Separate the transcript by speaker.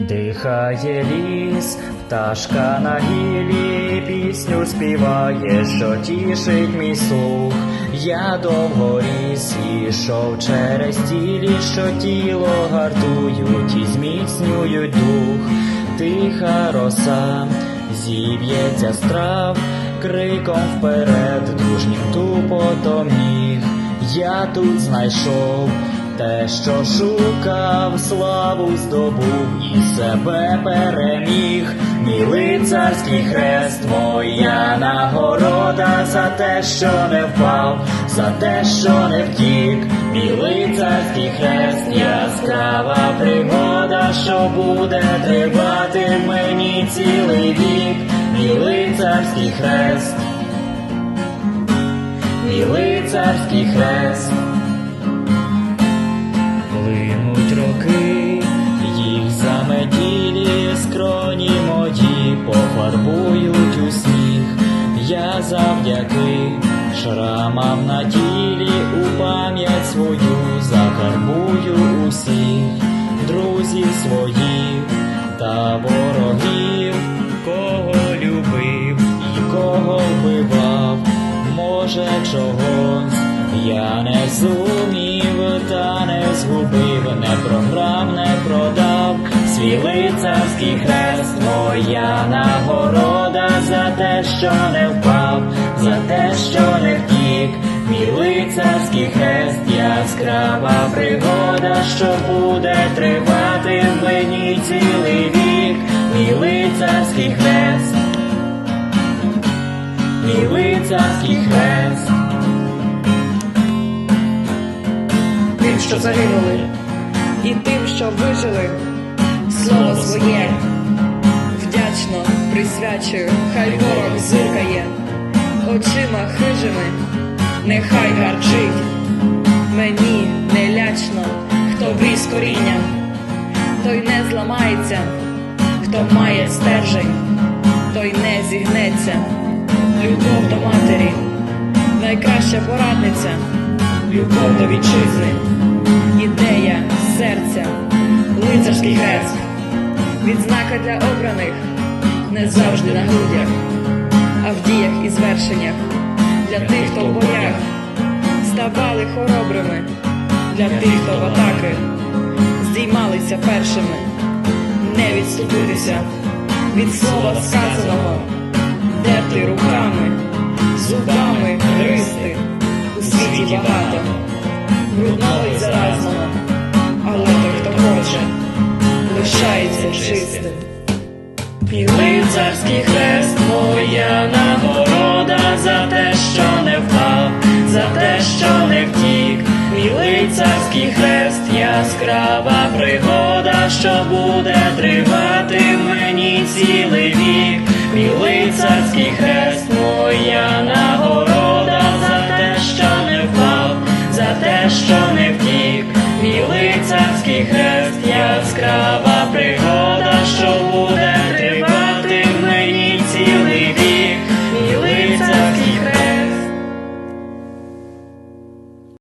Speaker 1: Дихає ліс, пташка на гілі, пісню співає, що тішить мій слух. Я довго ріс, ішов через тілі, що тіло гартують і зміцнюють дух. Тиха роса, зіб'ється страв, криком вперед, дружнім тупотом ніг. Я тут знайшов те, що шукав, славу здобув і себе переміг. Мій лицарський хрест, моя нагорода за те, що не впав, за те, що не втік. Мій лицарський хрест, яскрава пригода, що буде тривати мені цілий вік. Мій лицарський хрест, мій лицарський хрест. Я завдяки шрамам на тілі у пам'ять свою закарбую усіх друзів своїх та ворогів, кого любив і кого вбивав, може чогось. Я не зумів, та не згубив, не програв, не продав свій лицарський хрест, моя нагорода що не впав, за те, що не втік, мій лицарський хрест, яскрава пригода, що буде тривати мені цілий вік, мій лицарський хрест, мій лицарський хрест.
Speaker 2: тим, що загинули, і тим, що вижили, слово своє вдячно присвячую, хай ворог зиркає, очима хижими, нехай гарчить, мені не лячно, хто бріз коріння, той не зламається, хто має стержень, той не зігнеться, любов до матері, найкраща порадниця. Любов до вітчизни, ідея серця, лицарський хрест, відзнака для обраних, не завжди на грудях, а в діях і звершеннях, для тих, хто в боях ставали хоробрими, для тих, хто в атаки здіймалися першими, не відступитися від слова сказаного, дерти руками, зубами гристи у світі багато, брудного і заразного, але той, хто хоче, лишається чистим.
Speaker 1: Мій лицарський хрест, моя нагорода за те, що не впав, за те, що не втік. Мій лицарський хрест, яскрава пригода, що буде тривати мені цілий вік. Мій лицарський хрест, моя нагорода за те, що не впав, за те, що не втік. Мій лицарський хрест, яскрава пригода,